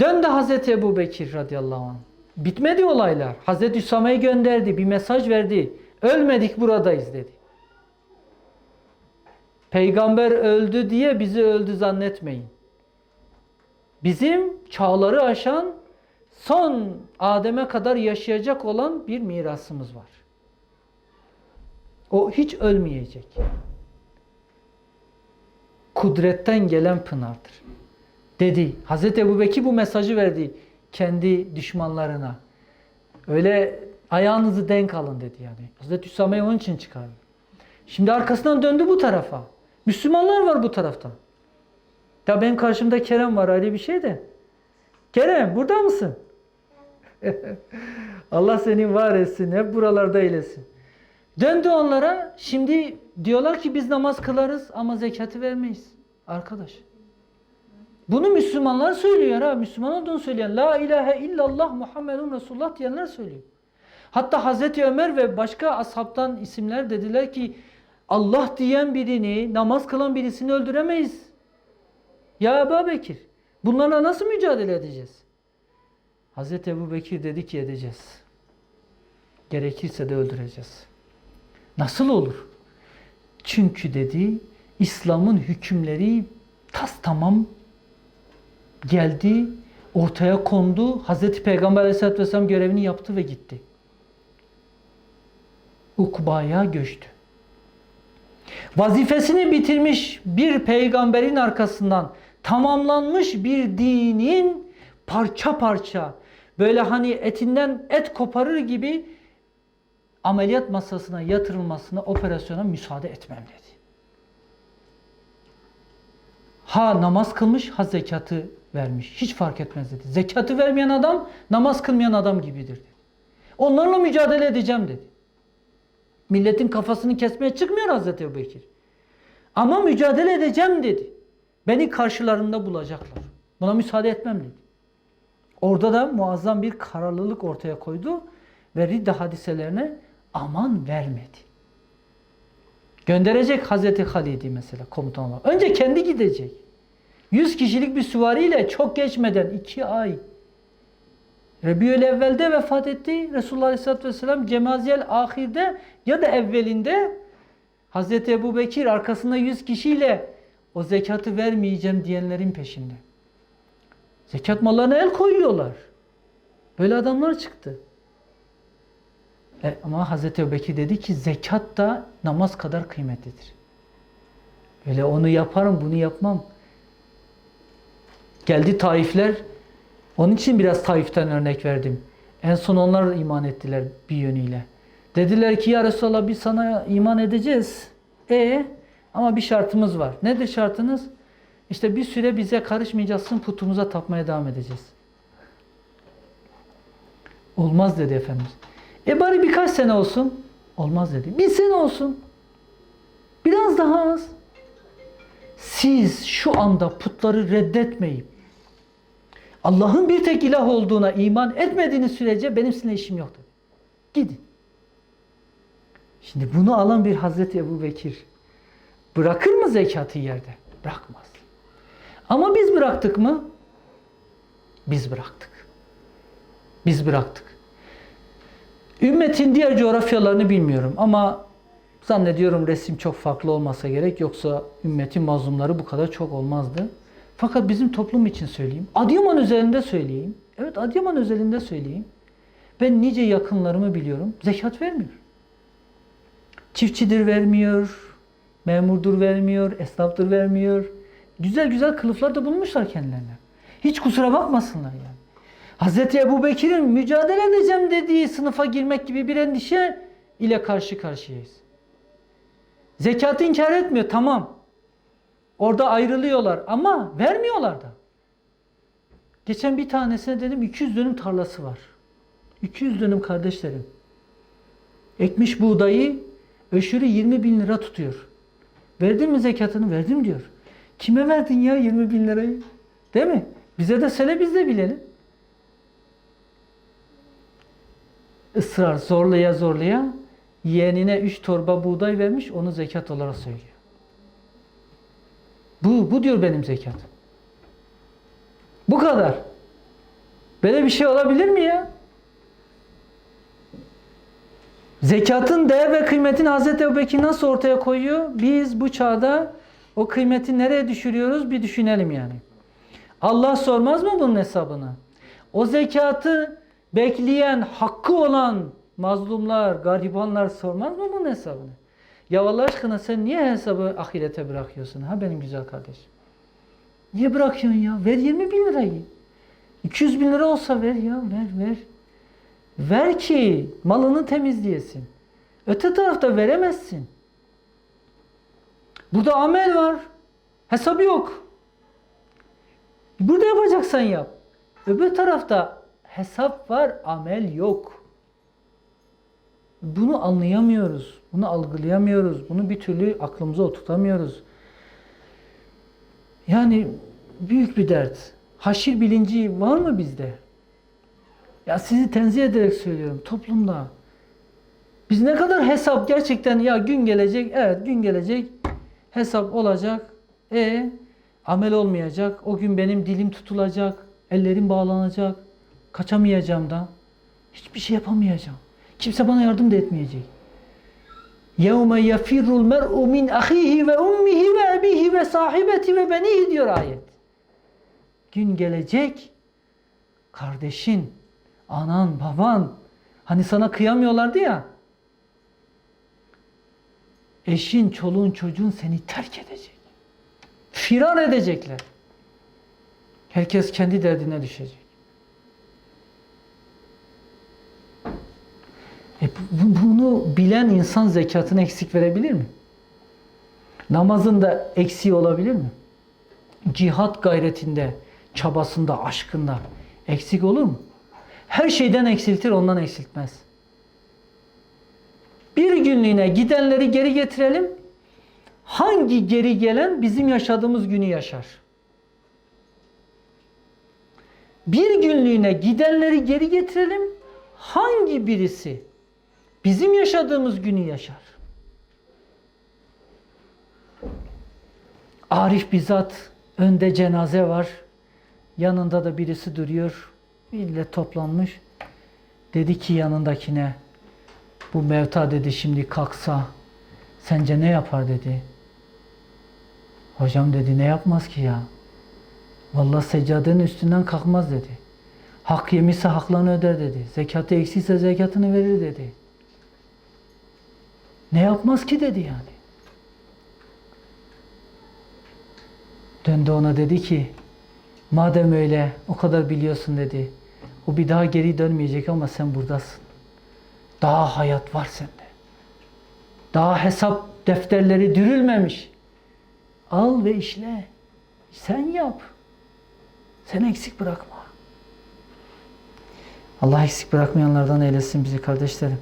Döndü Hazreti Ebu Bekir radıyallahu anh. Bitmedi olaylar. Hazreti Üsame'yi gönderdi. Bir mesaj verdi. Ölmedik buradayız dedi. Peygamber öldü diye bizi öldü zannetmeyin. Bizim çağları aşan son Adem'e kadar yaşayacak olan bir mirasımız var. O hiç ölmeyecek. Kudretten gelen pınardır. Dedi. Hazreti Ebubekir bu mesajı verdi kendi düşmanlarına. Öyle ayağınızı denk alın dedi yani. Hazreti Üsame'yi onun için çıkardı. Şimdi arkasından döndü bu tarafa. Müslümanlar var bu tarafta. Ya benim karşımda Kerem var ayrı bir şey de. Kerem burada mısın? Allah seni var etsin. Hep buralarda eylesin. Döndü onlara. Şimdi diyorlar ki biz namaz kılarız ama zekatı vermeyiz. Arkadaş. Bunu Müslümanlar söylüyor ha. Müslüman olduğunu söyleyen. La ilahe illallah Muhammedun Resulullah diyenler söylüyor. Hatta Hazreti Ömer ve başka ashabtan isimler dediler ki Allah diyen birini, namaz kılan birisini öldüremeyiz. Ya Ebu Bekir, bunlarla nasıl mücadele edeceğiz? Hazreti Ebu Bekir dedi ki edeceğiz. Gerekirse de öldüreceğiz. Nasıl olur? Çünkü dedi İslam'ın hükümleri tas tamam geldi, ortaya kondu. Hazreti Peygamber Aleyhisselatü Vesselam görevini yaptı ve gitti. Ukba'ya göçtü. Vazifesini bitirmiş bir peygamberin arkasından tamamlanmış bir dinin parça parça böyle hani etinden et koparır gibi ameliyat masasına yatırılmasına, operasyona müsaade etmem dedi. Ha namaz kılmış, ha zekatı vermiş. Hiç fark etmez dedi. Zekatı vermeyen adam namaz kılmayan adam gibidir dedi. Onlarla mücadele edeceğim dedi. Milletin kafasını kesmeye çıkmıyor Hazreti Ebubekir. Ama mücadele edeceğim dedi. Beni karşılarında bulacaklar. Buna müsaade etmem dedi. Orada da muazzam bir kararlılık ortaya koydu ve Ridda hadiselerine aman vermedi. Gönderecek Hazreti Halid'i mesela komutan olarak. Önce kendi gidecek. 100 kişilik bir süvariyle çok geçmeden 2 ay Rebiyül evvelde vefat etti. Resulullah Aleyhisselatü Vesselam Cemaziyel ahirde ya da evvelinde Hazreti Ebu Bekir arkasında 100 kişiyle o zekatı vermeyeceğim diyenlerin peşinde. Zekat mallarına el koyuyorlar. Böyle adamlar çıktı. E, ama Hazreti Ebu Bekir dedi ki zekat da namaz kadar kıymetlidir. Öyle onu yaparım bunu yapmam. Geldi Taifler. Onun için biraz Taif'ten örnek verdim. En son onlar iman ettiler bir yönüyle. Dediler ki ya Resulallah biz sana iman edeceğiz. E ama bir şartımız var. Nedir şartınız? İşte bir süre bize karışmayacaksın putumuza tapmaya devam edeceğiz. Olmaz dedi Efendimiz. E bari birkaç sene olsun. Olmaz dedi. Bir sene olsun. Biraz daha az. Siz şu anda putları reddetmeyip Allah'ın bir tek ilah olduğuna iman etmediğiniz sürece benim sizinle işim yok dedi. Gidin. Şimdi bunu alan bir Hazreti Ebu Bekir bırakır mı zekatı yerde? Bırakmaz. Ama biz bıraktık mı? Biz bıraktık. Biz bıraktık. Ümmetin diğer coğrafyalarını bilmiyorum ama zannediyorum resim çok farklı olmasa gerek yoksa ümmetin mazlumları bu kadar çok olmazdı. Fakat bizim toplum için söyleyeyim. Adıyaman özelinde söyleyeyim. Evet Adıyaman özelinde söyleyeyim. Ben nice yakınlarımı biliyorum. Zekat vermiyor. Çiftçidir vermiyor. Memurdur vermiyor. Esnaftır vermiyor. Güzel güzel kılıflar da bulmuşlar kendilerine. Hiç kusura bakmasınlar yani. Hazreti Ebu Bekir'in mücadele edeceğim dediği sınıfa girmek gibi bir endişe ile karşı karşıyayız. Zekatı inkar etmiyor tamam. Orada ayrılıyorlar ama vermiyorlar da. Geçen bir tanesine dedim 200 dönüm tarlası var. 200 dönüm kardeşlerim. Ekmiş buğdayı öşürü 20 bin lira tutuyor. Verdin mi zekatını? Verdim diyor. Kime verdin ya 20 bin lirayı? Değil mi? Bize de söyle biz de bilelim. Israr zorlaya zorlaya yeğenine 3 torba buğday vermiş onu zekat olarak söylüyor. Bu, bu diyor benim zekat. Bu kadar. Böyle bir şey olabilir mi ya? Zekatın değer ve kıymetini Hazreti Ebubekir nasıl ortaya koyuyor? Biz bu çağda o kıymeti nereye düşürüyoruz bir düşünelim yani. Allah sormaz mı bunun hesabını? O zekatı bekleyen, hakkı olan mazlumlar, garibanlar sormaz mı bunun hesabını? Ya Allah aşkına sen niye hesabı ahirete bırakıyorsun ha benim güzel kardeşim? Niye bırakıyorsun ya? Ver 20 bin lirayı. 200 bin lira olsa ver ya, ver ver. Ver ki malını temizleyesin. Öte tarafta veremezsin. Burada amel var. Hesabı yok. Burada yapacaksan yap. Öbür tarafta hesap var, amel yok. Bunu anlayamıyoruz. Bunu algılayamıyoruz. Bunu bir türlü aklımıza oturtamıyoruz. Yani büyük bir dert. Haşir bilinci var mı bizde? Ya sizi tenzih ederek söylüyorum toplumda. Biz ne kadar hesap gerçekten ya gün gelecek, evet gün gelecek, hesap olacak, e amel olmayacak, o gün benim dilim tutulacak, ellerim bağlanacak, kaçamayacağım da, hiçbir şey yapamayacağım. Kimse bana yardım da etmeyecek. يَوْمَ يَفِرُّ الْمَرْءُ مِنْ أَخِيهِ وَأُمِّهِ وَأَبِيهِ وَصَاحِبَتِهِ وَبَنِيهِ diyor ayet. Gün gelecek, kardeşin, anan, baban, hani sana kıyamıyorlardı ya, eşin, çoluğun, çocuğun seni terk edecek. Firar edecekler. Herkes kendi derdine düşecek. E bu- bunu bilen insan zekatını eksik verebilir mi? Namazında eksiği olabilir mi? Cihat gayretinde, çabasında, aşkında eksik olur mu? Her şeyden eksiltir, ondan eksiltmez. Bir günlüğüne gidenleri geri getirelim. Hangi geri gelen bizim yaşadığımız günü yaşar? Bir günlüğüne gidenleri geri getirelim. Hangi birisi bizim yaşadığımız günü yaşar? Arif bizzat önde cenaze var. Yanında da birisi duruyor. Millet toplanmış. Dedi ki yanındakine bu mevta dedi şimdi kalksa sence ne yapar dedi. Hocam dedi ne yapmaz ki ya. Vallahi seccadenin üstünden kalkmaz dedi. Hak yemişse haklarını öder dedi. Zekatı eksikse zekatını verir dedi. Ne yapmaz ki dedi yani. Döndü ona dedi ki madem öyle o kadar biliyorsun dedi. O bir daha geri dönmeyecek ama sen buradasın. Daha hayat var sende. Daha hesap defterleri dürülmemiş. Al ve işle. Sen yap. Sen eksik bırakma. Allah eksik bırakmayanlardan eylesin bizi kardeşlerim.